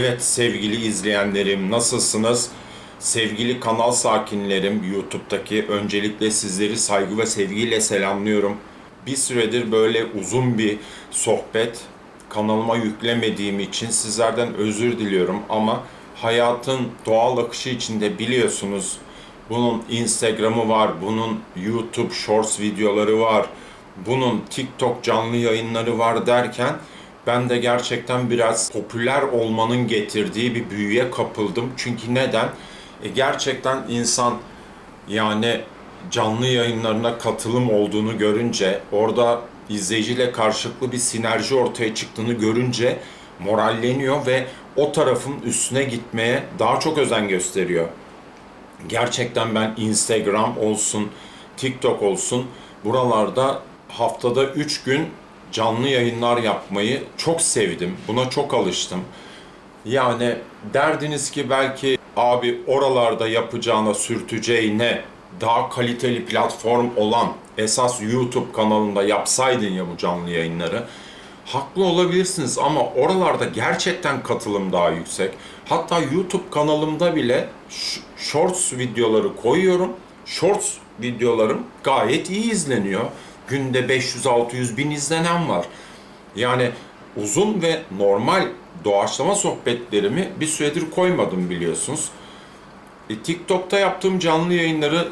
Evet sevgili izleyenlerim nasılsınız? Sevgili kanal sakinlerim YouTube'daki öncelikle sizleri saygı ve sevgiyle selamlıyorum. Bir süredir böyle uzun bir sohbet kanalıma yüklemediğim için sizlerden özür diliyorum ama hayatın doğal akışı içinde biliyorsunuz bunun Instagram'ı var, bunun YouTube Shorts videoları var, bunun TikTok canlı yayınları var derken ben de gerçekten biraz popüler olmanın getirdiği bir büyüye kapıldım. Çünkü neden? E gerçekten insan yani canlı yayınlarına katılım olduğunu görünce, orada izleyiciyle karşılıklı bir sinerji ortaya çıktığını görünce moralleniyor ve o tarafın üstüne gitmeye daha çok özen gösteriyor. Gerçekten ben Instagram olsun, TikTok olsun buralarda haftada 3 gün canlı yayınlar yapmayı çok sevdim. Buna çok alıştım. Yani derdiniz ki belki abi oralarda yapacağına sürteceğine daha kaliteli platform olan esas YouTube kanalında yapsaydın ya bu canlı yayınları. Haklı olabilirsiniz ama oralarda gerçekten katılım daha yüksek. Hatta YouTube kanalımda bile sh- shorts videoları koyuyorum. Shorts videolarım gayet iyi izleniyor. Günde 500-600 bin izlenen var. Yani uzun ve normal doğaçlama sohbetlerimi bir süredir koymadım biliyorsunuz. E, TikTok'ta yaptığım canlı yayınları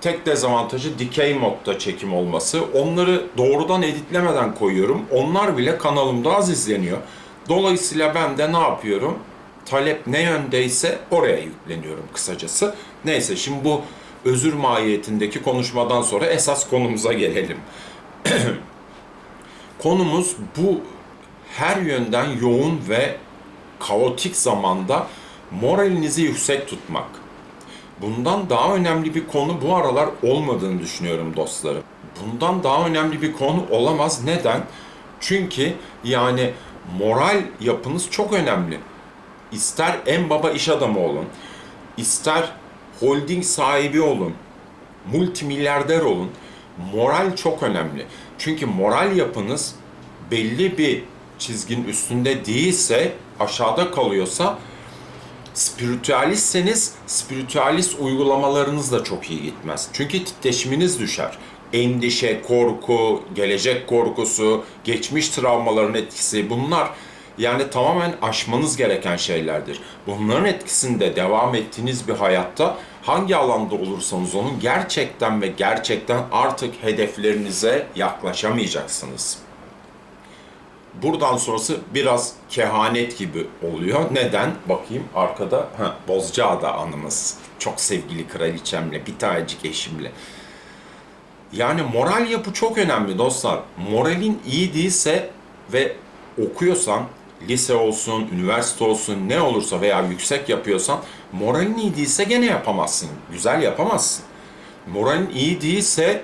tek dezavantajı dikey modda çekim olması. Onları doğrudan editlemeden koyuyorum. Onlar bile kanalımda az izleniyor. Dolayısıyla ben de ne yapıyorum? Talep ne yöndeyse oraya yükleniyorum kısacası. Neyse şimdi bu özür mahiyetindeki konuşmadan sonra esas konumuza gelelim. Konumuz bu her yönden yoğun ve kaotik zamanda moralinizi yüksek tutmak. Bundan daha önemli bir konu bu aralar olmadığını düşünüyorum dostlarım. Bundan daha önemli bir konu olamaz. Neden? Çünkü yani moral yapınız çok önemli. İster en baba iş adamı olun, ister holding sahibi olun, multimilyarder olun. Moral çok önemli. Çünkü moral yapınız belli bir çizginin üstünde değilse, aşağıda kalıyorsa spiritüalistseniz spiritüalist uygulamalarınız da çok iyi gitmez. Çünkü titreşiminiz düşer. Endişe, korku, gelecek korkusu, geçmiş travmaların etkisi bunlar yani tamamen aşmanız gereken şeylerdir. Bunların etkisinde devam ettiğiniz bir hayatta hangi alanda olursanız olun gerçekten ve gerçekten artık hedeflerinize yaklaşamayacaksınız. Buradan sonrası biraz kehanet gibi oluyor. Neden? Bakayım arkada ha, Bozcaada anımız. Çok sevgili kraliçemle, bir tanecik eşimle. Yani moral yapı çok önemli dostlar. Moralin iyi değilse ve okuyorsan, lise olsun, üniversite olsun, ne olursa veya yüksek yapıyorsan, moralin iyi değilse gene yapamazsın. Güzel yapamazsın. Moralin iyi değilse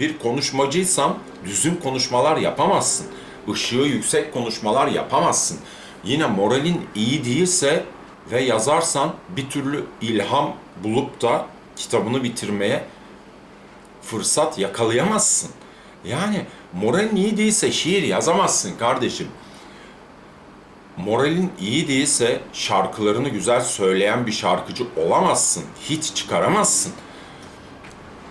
bir konuşmacıysan düzgün konuşmalar yapamazsın. Işığı yüksek konuşmalar yapamazsın. Yine moralin iyi değilse ve yazarsan bir türlü ilham bulup da kitabını bitirmeye fırsat yakalayamazsın. Yani moralin iyi değilse şiir yazamazsın kardeşim. Moralin iyi değilse şarkılarını güzel söyleyen bir şarkıcı olamazsın. Hiç çıkaramazsın.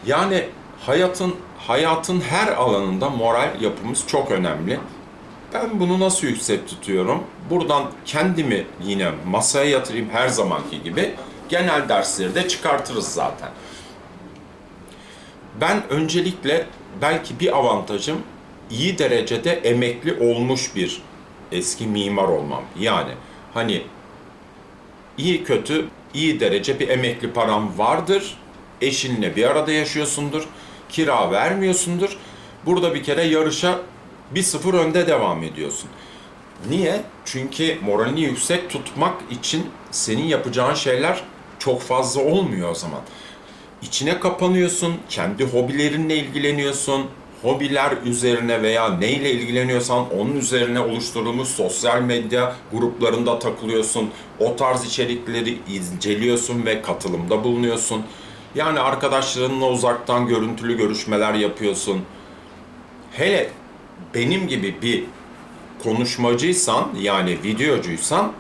Yani hayatın hayatın her alanında moral yapımız çok önemli. Ben bunu nasıl yüksek tutuyorum? Buradan kendimi yine masaya yatırayım her zamanki gibi. Genel dersleri de çıkartırız zaten. Ben öncelikle belki bir avantajım iyi derecede emekli olmuş bir eski mimar olmam. Yani hani iyi kötü iyi derece bir emekli param vardır. Eşinle bir arada yaşıyorsundur. Kira vermiyorsundur. Burada bir kere yarışa bir sıfır önde devam ediyorsun. Niye? Çünkü moralini yüksek tutmak için senin yapacağın şeyler çok fazla olmuyor o zaman. İçine kapanıyorsun, kendi hobilerinle ilgileniyorsun. Hobiler üzerine veya neyle ilgileniyorsan onun üzerine oluşturulmuş sosyal medya gruplarında takılıyorsun. O tarz içerikleri inceliyorsun ve katılımda bulunuyorsun. Yani arkadaşlarınla uzaktan görüntülü görüşmeler yapıyorsun. Hele benim gibi bir konuşmacıysan yani videocuysan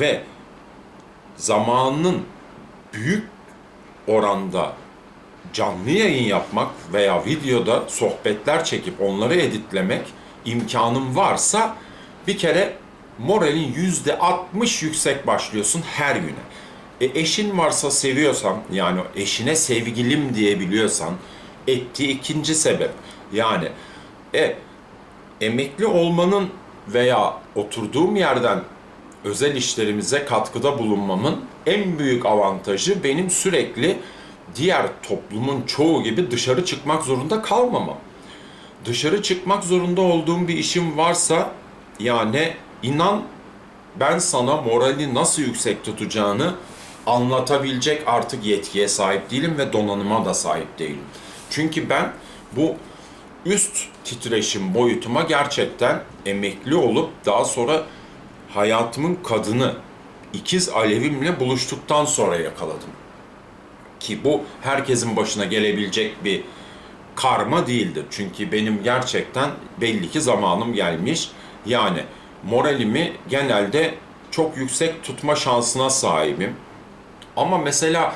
ve zamanının büyük oranda canlı yayın yapmak veya videoda sohbetler çekip onları editlemek imkanın varsa bir kere moralin yüzde 60 yüksek başlıyorsun her güne. E eşin varsa seviyorsan yani eşine sevgilim diyebiliyorsan ettiği ikinci sebep yani e emekli olmanın veya oturduğum yerden özel işlerimize katkıda bulunmamın en büyük avantajı benim sürekli diğer toplumun çoğu gibi dışarı çıkmak zorunda kalmamam. Dışarı çıkmak zorunda olduğum bir işim varsa yani inan ben sana morali nasıl yüksek tutacağını anlatabilecek artık yetkiye sahip değilim ve donanıma da sahip değilim. Çünkü ben bu üst titreşim boyutuma gerçekten emekli olup daha sonra hayatımın kadını ikiz alevimle buluştuktan sonra yakaladım. Ki bu herkesin başına gelebilecek bir karma değildir. Çünkü benim gerçekten belli ki zamanım gelmiş. Yani moralimi genelde çok yüksek tutma şansına sahibim. Ama mesela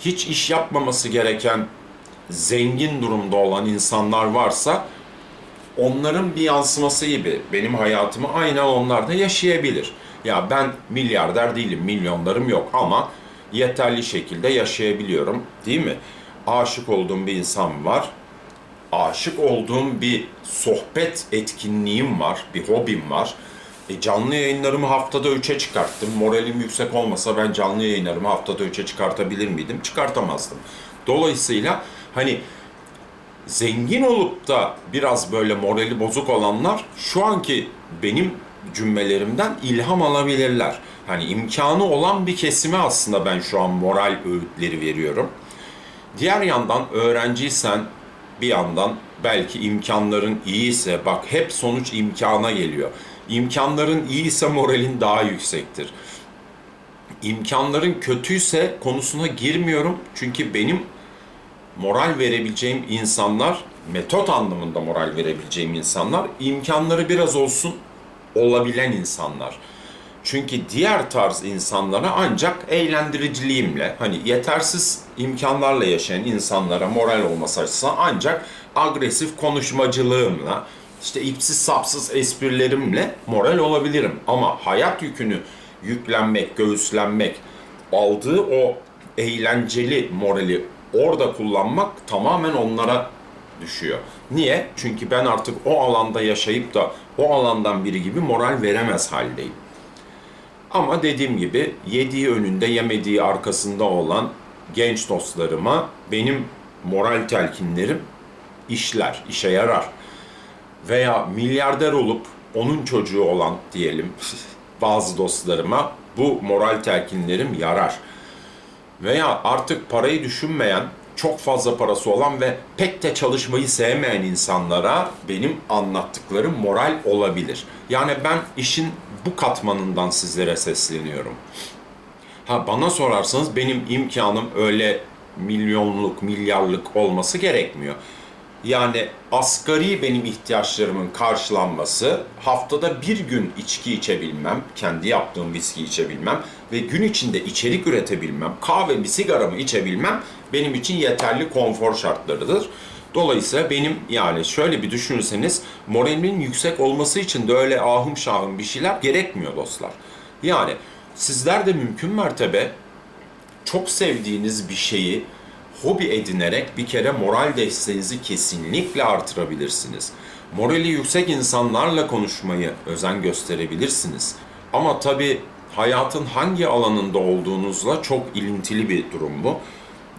hiç iş yapmaması gereken zengin durumda olan insanlar varsa onların bir yansıması gibi benim hayatımı aynen onlar da yaşayabilir. Ya ben milyarder değilim, milyonlarım yok ama yeterli şekilde yaşayabiliyorum değil mi? Aşık olduğum bir insan var. Aşık olduğum bir sohbet etkinliğim var, bir hobim var. E canlı yayınlarımı haftada 3'e çıkarttım. Moralim yüksek olmasa ben canlı yayınlarımı haftada 3'e çıkartabilir miydim? Çıkartamazdım. Dolayısıyla hani zengin olup da biraz böyle morali bozuk olanlar şu anki benim cümlelerimden ilham alabilirler. Hani imkanı olan bir kesime aslında ben şu an moral öğütleri veriyorum. Diğer yandan öğrenciysen bir yandan belki imkanların iyiyse bak hep sonuç imkana geliyor. İmkanların iyiyse moralin daha yüksektir. İmkanların kötüyse konusuna girmiyorum. Çünkü benim moral verebileceğim insanlar, metot anlamında moral verebileceğim insanlar, imkanları biraz olsun olabilen insanlar. Çünkü diğer tarz insanlara ancak eğlendiriciliğimle, hani yetersiz imkanlarla yaşayan insanlara moral olması açısından ancak agresif konuşmacılığımla, işte ipsiz sapsız esprilerimle moral olabilirim. Ama hayat yükünü yüklenmek, göğüslenmek, aldığı o eğlenceli morali orada kullanmak tamamen onlara düşüyor. Niye? Çünkü ben artık o alanda yaşayıp da o alandan biri gibi moral veremez haldeyim. Ama dediğim gibi yediği önünde yemediği arkasında olan genç dostlarıma benim moral telkinlerim işler, işe yarar. Veya milyarder olup onun çocuğu olan diyelim bazı dostlarıma bu moral telkinlerim yarar. Veya artık parayı düşünmeyen, çok fazla parası olan ve pek de çalışmayı sevmeyen insanlara benim anlattıklarım moral olabilir. Yani ben işin bu katmanından sizlere sesleniyorum. Ha bana sorarsanız benim imkanım öyle milyonluk, milyarlık olması gerekmiyor. Yani asgari benim ihtiyaçlarımın karşılanması haftada bir gün içki içebilmem, kendi yaptığım viski içebilmem ve gün içinde içerik üretebilmem, kahve bir sigaramı içebilmem benim için yeterli konfor şartlarıdır. Dolayısıyla benim yani şöyle bir düşünürseniz moralimin yüksek olması için de öyle ahım şahım bir şeyler gerekmiyor dostlar. Yani sizler de mümkün mertebe çok sevdiğiniz bir şeyi hobi edinerek bir kere moral desteğinizi kesinlikle artırabilirsiniz. Morali yüksek insanlarla konuşmayı özen gösterebilirsiniz. Ama tabii hayatın hangi alanında olduğunuzla çok ilintili bir durum bu.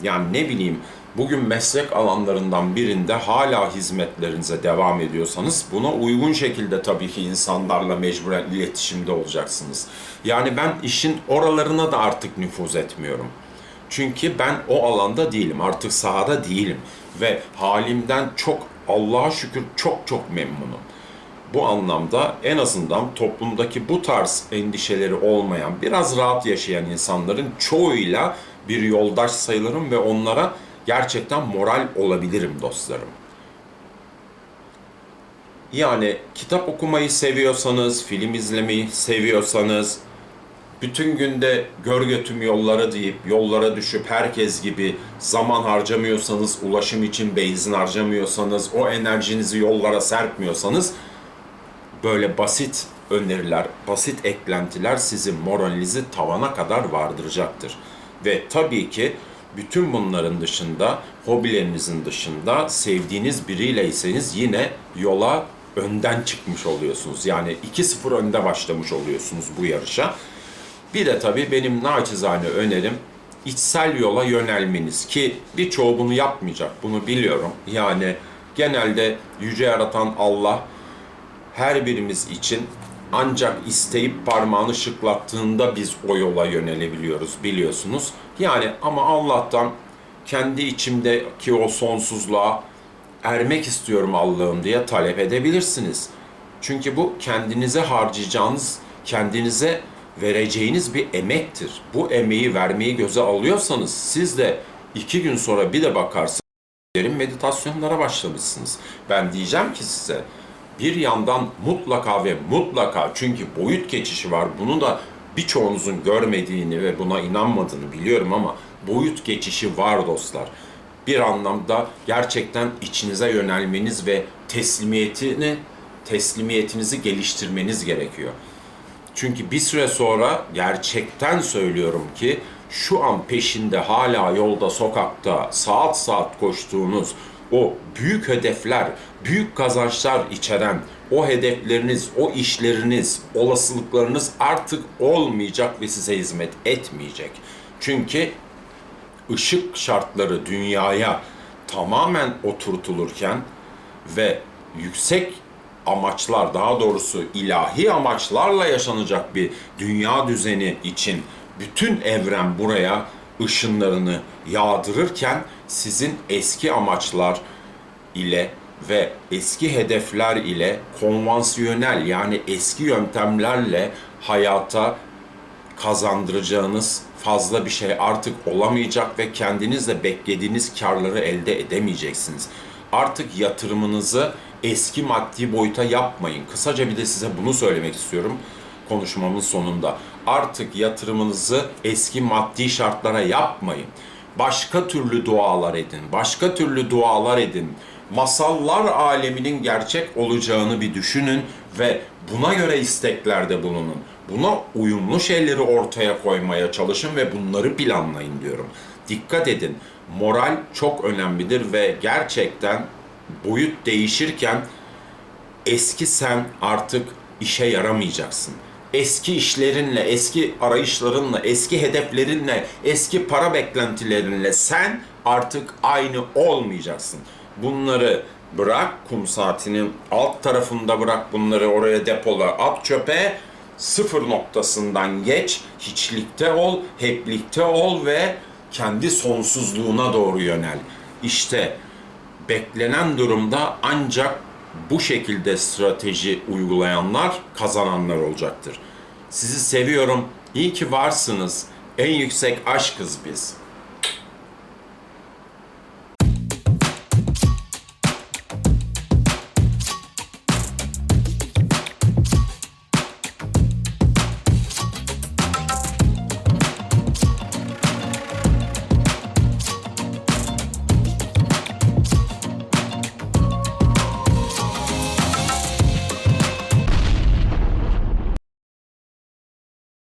Yani ne bileyim bugün meslek alanlarından birinde hala hizmetlerinize devam ediyorsanız buna uygun şekilde tabii ki insanlarla mecburen iletişimde olacaksınız. Yani ben işin oralarına da artık nüfuz etmiyorum. Çünkü ben o alanda değilim. Artık sahada değilim. Ve halimden çok Allah'a şükür çok çok memnunum. Bu anlamda en azından toplumdaki bu tarz endişeleri olmayan, biraz rahat yaşayan insanların çoğuyla bir yoldaş sayılırım ve onlara gerçekten moral olabilirim dostlarım. Yani kitap okumayı seviyorsanız, film izlemeyi seviyorsanız, bütün günde gör götüm yollara deyip yollara düşüp herkes gibi zaman harcamıyorsanız, ulaşım için benzin harcamıyorsanız, o enerjinizi yollara serpmiyorsanız böyle basit öneriler, basit eklentiler sizin moralinizi tavana kadar vardıracaktır. Ve tabii ki bütün bunların dışında, hobilerinizin dışında sevdiğiniz biriyleyseniz yine yola önden çıkmış oluyorsunuz. Yani 2-0 önde başlamış oluyorsunuz bu yarışa. Bir de tabii benim naçizane önerim içsel yola yönelmeniz ki birçoğu bunu yapmayacak. Bunu biliyorum. Yani genelde yüce yaratan Allah her birimiz için ancak isteyip parmağını şıklattığında biz o yola yönelebiliyoruz biliyorsunuz. Yani ama Allah'tan kendi içimdeki o sonsuzluğa ermek istiyorum Allah'ım diye talep edebilirsiniz. Çünkü bu kendinize harcayacağınız, kendinize vereceğiniz bir emektir. Bu emeği vermeyi göze alıyorsanız siz de iki gün sonra bir de bakarsınız derin meditasyonlara başlamışsınız. Ben diyeceğim ki size bir yandan mutlaka ve mutlaka çünkü boyut geçişi var. Bunu da birçoğunuzun görmediğini ve buna inanmadığını biliyorum ama boyut geçişi var dostlar. Bir anlamda gerçekten içinize yönelmeniz ve teslimiyetini teslimiyetinizi geliştirmeniz gerekiyor. Çünkü bir süre sonra gerçekten söylüyorum ki şu an peşinde hala yolda, sokakta saat saat koştuğunuz o büyük hedefler, büyük kazançlar içeren o hedefleriniz, o işleriniz, olasılıklarınız artık olmayacak ve size hizmet etmeyecek. Çünkü ışık şartları dünyaya tamamen oturtulurken ve yüksek amaçlar daha doğrusu ilahi amaçlarla yaşanacak bir dünya düzeni için bütün evren buraya ışınlarını yağdırırken sizin eski amaçlar ile ve eski hedefler ile konvansiyonel yani eski yöntemlerle hayata kazandıracağınız fazla bir şey artık olamayacak ve kendiniz de beklediğiniz karları elde edemeyeceksiniz. Artık yatırımınızı eski maddi boyuta yapmayın. Kısaca bir de size bunu söylemek istiyorum konuşmamın sonunda. Artık yatırımınızı eski maddi şartlara yapmayın. Başka türlü dualar edin. Başka türlü dualar edin. Masallar aleminin gerçek olacağını bir düşünün ve buna göre isteklerde bulunun. Buna uyumlu şeyleri ortaya koymaya çalışın ve bunları planlayın diyorum. Dikkat edin. Moral çok önemlidir ve gerçekten boyut değişirken eski sen artık işe yaramayacaksın. Eski işlerinle, eski arayışlarınla, eski hedeflerinle, eski para beklentilerinle sen artık aynı olmayacaksın. Bunları bırak kum saatinin alt tarafında bırak bunları oraya depola at çöpe sıfır noktasından geç hiçlikte ol heplikte ol ve kendi sonsuzluğuna doğru yönel. İşte beklenen durumda ancak bu şekilde strateji uygulayanlar kazananlar olacaktır. Sizi seviyorum. İyi ki varsınız. En yüksek aşkız biz.